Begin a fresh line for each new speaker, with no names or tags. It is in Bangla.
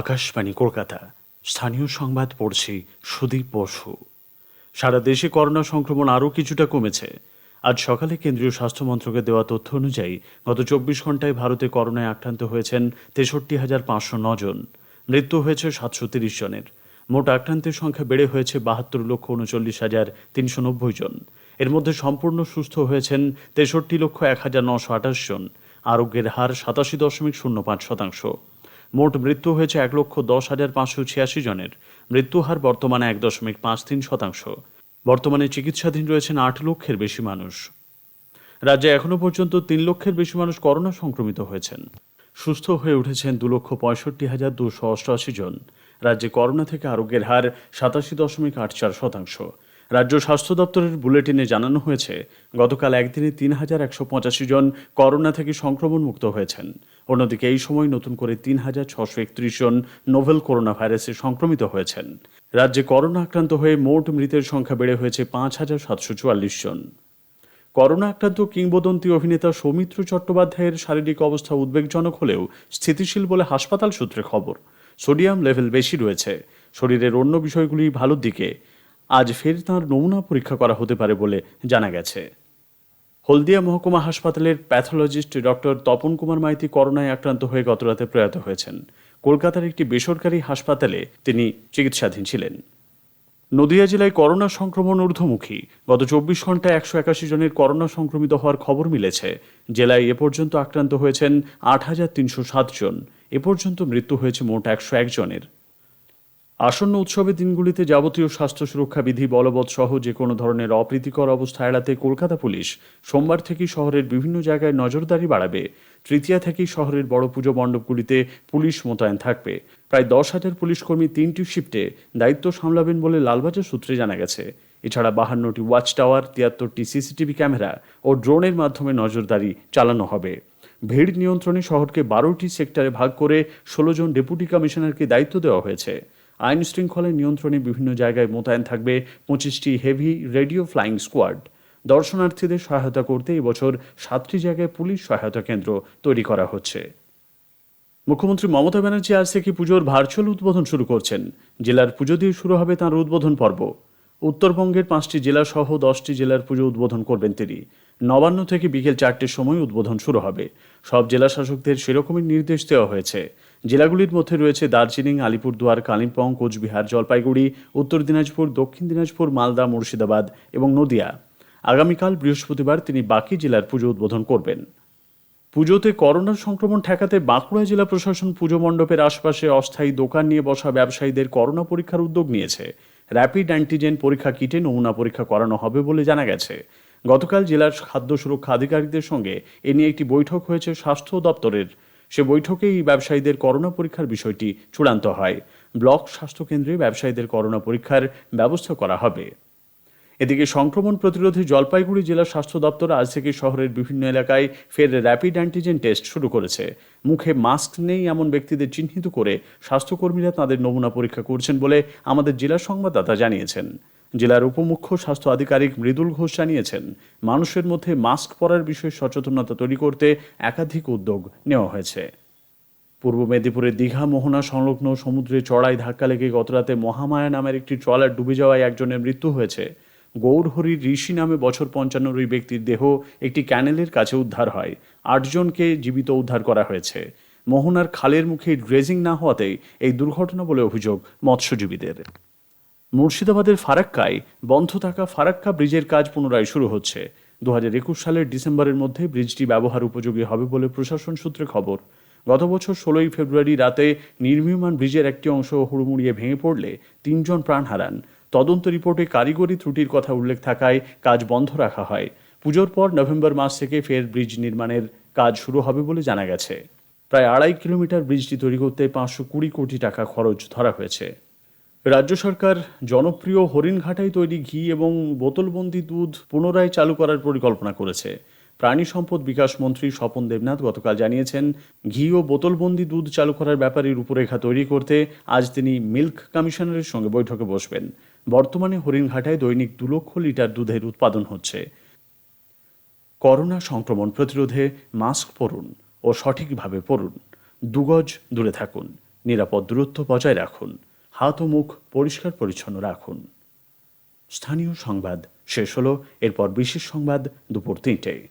আকাশবাণী কলকাতা স্থানীয় সংবাদ পড়ছি সুদীপ বসু সারা দেশে করোনা সংক্রমণ আরও কিছুটা কমেছে আজ সকালে কেন্দ্রীয় স্বাস্থ্য মন্ত্রকের দেওয়া তথ্য অনুযায়ী গত চব্বিশ ঘন্টায় ভারতে করোনায় আক্রান্ত হয়েছেন তেষট্টি হাজার পাঁচশো জন মৃত্যু হয়েছে সাতশো তিরিশ জনের মোট আক্রান্তের সংখ্যা বেড়ে হয়েছে বাহাত্তর লক্ষ উনচল্লিশ হাজার তিনশো নব্বই জন এর মধ্যে সম্পূর্ণ সুস্থ হয়েছেন তেষট্টি লক্ষ এক হাজার নশো আঠাশ জন আরোগ্যের হার সাতাশি দশমিক শূন্য পাঁচ শতাংশ মোট মৃত্যু হয়েছে এক লক্ষ দশ হাজার পাঁচশো ছিয়াশি জনের মৃত্যু হার বর্তমানে এক দশমিক পাঁচ তিন শতাংশ বর্তমানে চিকিৎসাধীন রয়েছেন আট লক্ষের বেশি মানুষ রাজ্যে এখনও পর্যন্ত তিন লক্ষের বেশি মানুষ করোনা সংক্রমিত হয়েছেন সুস্থ হয়ে উঠেছেন দু লক্ষ পঁয়ষট্টি হাজার দুশো অষ্টআশি জন রাজ্যে করোনা থেকে আরোগ্যের হার সাতাশি দশমিক আট চার শতাংশ রাজ্য স্বাস্থ্য দপ্তরের বুলেটিনে জানানো হয়েছে গতকাল একদিনে তিন হাজার একশো পঁচাশি জন করোনা থেকে সংক্রমণ মুক্ত হয়েছেন অন্যদিকে এই সময় নতুন করে তিন হাজার ছশো একত্রিশ জন নোভেল করোনা ভাইরাসে সংক্রমিত হয়েছেন রাজ্যে করোনা আক্রান্ত হয়ে মোট মৃতের সংখ্যা বেড়ে হয়েছে পাঁচ হাজার সাতশো চুয়াল্লিশ জন করোনা আক্রান্ত কিংবদন্তি অভিনেতা সৌমিত্র চট্টোপাধ্যায়ের শারীরিক অবস্থা উদ্বেগজনক হলেও স্থিতিশীল বলে হাসপাতাল সূত্রে খবর সোডিয়াম লেভেল বেশি রয়েছে শরীরের অন্য বিষয়গুলি ভালোর দিকে আজ ফের তাঁর নমুনা পরীক্ষা করা হতে পারে বলে জানা গেছে হলদিয়া মহকুমা হাসপাতালের প্যাথোলজিস্ট ডক্টর তপন কুমার মাইতি করোনায় আক্রান্ত হয়ে গতরাতে প্রয়াত হয়েছেন কলকাতার একটি বেসরকারি হাসপাতালে তিনি চিকিৎসাধীন ছিলেন নদিয়া জেলায় করোনা সংক্রমণ ঊর্ধ্বমুখী গত চব্বিশ ঘন্টায় একশো একাশি জনের করোনা সংক্রমিত হওয়ার খবর মিলেছে জেলায় এ পর্যন্ত আক্রান্ত হয়েছেন আট হাজার তিনশো সাতজন এ পর্যন্ত মৃত্যু হয়েছে মোট একশো একজনের আসন্ন উৎসবের দিনগুলিতে যাবতীয় স্বাস্থ্য সুরক্ষা বিধি বলবৎ সহ যে কোনো ধরনের অপ্রীতিকর অবস্থা এড়াতে কলকাতা পুলিশ সোমবার থেকে শহরের বিভিন্ন জায়গায় নজরদারি বাড়াবে তৃতীয়া থেকেই শহরের বড় পুজো মণ্ডপগুলিতে পুলিশ মোতায়েন থাকবে প্রায় দশ হাজার পুলিশকর্মী তিনটি শিফটে দায়িত্ব সামলাবেন বলে লালবাজার সূত্রে জানা গেছে এছাড়া বাহান্নটি ওয়াচ টাওয়ার তিয়াত্তরটি সিসিটিভি ক্যামেরা ও ড্রোনের মাধ্যমে নজরদারি চালানো হবে ভিড় নিয়ন্ত্রণে শহরকে বারোটি সেক্টরে ভাগ করে ষোলো জন ডেপুটি কমিশনারকে দায়িত্ব দেওয়া হয়েছে আইন শৃঙ্খলা নিয়ন্ত্রণে বিভিন্ন জায়গায় মোতায়েন থাকবে পঁচিশটি হেভি রেডিও ফ্লাইং স্কোয়াড দর্শনার্থীদের সহায়তা করতে এবছর সাতটি জায়গায় পুলিশ সহায়তা কেন্দ্র তৈরি করা হচ্ছে মুখ্যমন্ত্রী মমতা ব্যানার্জি আজ থেকে পুজোর ভার্চুয়াল উদ্বোধন শুরু করছেন জেলার পুজো দিয়ে শুরু হবে তাঁর উদ্বোধন পর্ব উত্তরবঙ্গের পাঁচটি জেলা সহ দশটি জেলার পুজো উদ্বোধন করবেন তিনি নবান্ন থেকে বিকেল চারটের সময় উদ্বোধন শুরু হবে সব জেলা শাসকদের সেরকমই নির্দেশ দেওয়া হয়েছে জেলাগুলির মধ্যে রয়েছে দার্জিলিং আলিপুরদুয়ার কালিম্পং কোচবিহার জলপাইগুড়ি উত্তর দিনাজপুর দক্ষিণ দিনাজপুর মালদা মুর্শিদাবাদ এবং নদিয়া আগামীকাল বৃহস্পতিবার তিনি বাকি জেলার পুজো উদ্বোধন করবেন পুজোতে করোনার সংক্রমণ ঠেকাতে বাঁকুড়া জেলা প্রশাসন পুজো মণ্ডপের আশপাশে অস্থায়ী দোকান নিয়ে বসা ব্যবসায়ীদের করোনা পরীক্ষার উদ্যোগ নিয়েছে র্যাপিড অ্যান্টিজেন পরীক্ষা কিটে নমুনা পরীক্ষা করানো হবে বলে জানা গেছে গতকাল জেলার খাদ্য সুরক্ষা আধিকারিকদের সঙ্গে এ নিয়ে একটি বৈঠক হয়েছে স্বাস্থ্য দপ্তরের সে বৈঠকেই ব্যবসায়ীদের করোনা পরীক্ষার বিষয়টি চূড়ান্ত হয় ব্লক স্বাস্থ্যকেন্দ্রে ব্যবসায়ীদের করোনা পরীক্ষার ব্যবস্থা করা হবে এদিকে সংক্রমণ প্রতিরোধে জলপাইগুড়ি জেলা স্বাস্থ্য দপ্তর আজ থেকে শহরের বিভিন্ন এলাকায় ফের র্যাপিড অ্যান্টিজেন টেস্ট শুরু করেছে মুখে মাস্ক নেই এমন ব্যক্তিদের চিহ্নিত করে স্বাস্থ্যকর্মীরা তাঁদের নমুনা পরীক্ষা করছেন বলে আমাদের জেলা সংবাদদাতা জানিয়েছেন জেলার উপমুখ্য স্বাস্থ্য আধিকারিক মৃদুল ঘোষ জানিয়েছেন মানুষের মধ্যে মাস্ক পরার বিষয়ে সচেতনতা তৈরি করতে একাধিক উদ্যোগ নেওয়া হয়েছে পূর্ব মেদিনীপুরের দীঘা মোহনা সংলগ্ন সমুদ্রে চড়াই ধাক্কা লেগে গতরাতে মহামায়া নামের একটি ট্রলার ডুবে যাওয়ায় একজনের মৃত্যু হয়েছে গৌরহরি ঋষি নামে বছর পঞ্চান্নর ওই ব্যক্তির দেহ একটি ক্যানেলের কাছে উদ্ধার হয় আটজনকে জীবিত উদ্ধার করা হয়েছে মোহনার খালের মুখে ড্রেজিং না হওয়াতেই এই দুর্ঘটনা বলে অভিযোগ মৎস্যজীবীদের মুর্শিদাবাদের ফারাক্কায় বন্ধ থাকা ফারাক্কা ব্রিজের কাজ পুনরায় শুরু হচ্ছে দু সালের ডিসেম্বরের মধ্যে ব্রিজটি ব্যবহার উপযোগী হবে বলে প্রশাসন সূত্রে খবর গত বছর ষোলোই ফেব্রুয়ারি রাতে নির্মীয়মান ব্রিজের একটি অংশ হুড়মুড়িয়ে ভেঙে পড়লে তিনজন প্রাণ হারান তদন্ত রিপোর্টে কারিগরি ত্রুটির কথা উল্লেখ থাকায় কাজ বন্ধ রাখা হয় পুজোর পর নভেম্বর মাস থেকে ফের ব্রিজ নির্মাণের কাজ শুরু হবে বলে জানা গেছে প্রায় আড়াই কিলোমিটার ব্রিজটি তৈরি করতে পাঁচশো কুড়ি কোটি টাকা খরচ ধরা হয়েছে রাজ্য সরকার জনপ্রিয় হরিণঘাটায় তৈরি ঘি এবং বোতলবন্দি দুধ পুনরায় চালু করার পরিকল্পনা করেছে প্রাণী সম্পদ বিকাশ মন্ত্রী স্বপন দেবনাথ গতকাল জানিয়েছেন ঘি ও বোতলবন্দি দুধ চালু করার ব্যাপারে রূপরেখা তৈরি করতে আজ তিনি মিল্ক কমিশনারের সঙ্গে বৈঠকে বসবেন বর্তমানে হরিণঘাটায় দৈনিক দু লক্ষ লিটার দুধের উৎপাদন হচ্ছে করোনা সংক্রমণ প্রতিরোধে মাস্ক পরুন ও সঠিকভাবে পরুন দুগজ দূরে থাকুন নিরাপদ দূরত্ব বজায় রাখুন হাত ও মুখ পরিষ্কার পরিচ্ছন্ন রাখুন স্থানীয় সংবাদ শেষ হলো এরপর বিশেষ সংবাদ দুপুর তিনটেয়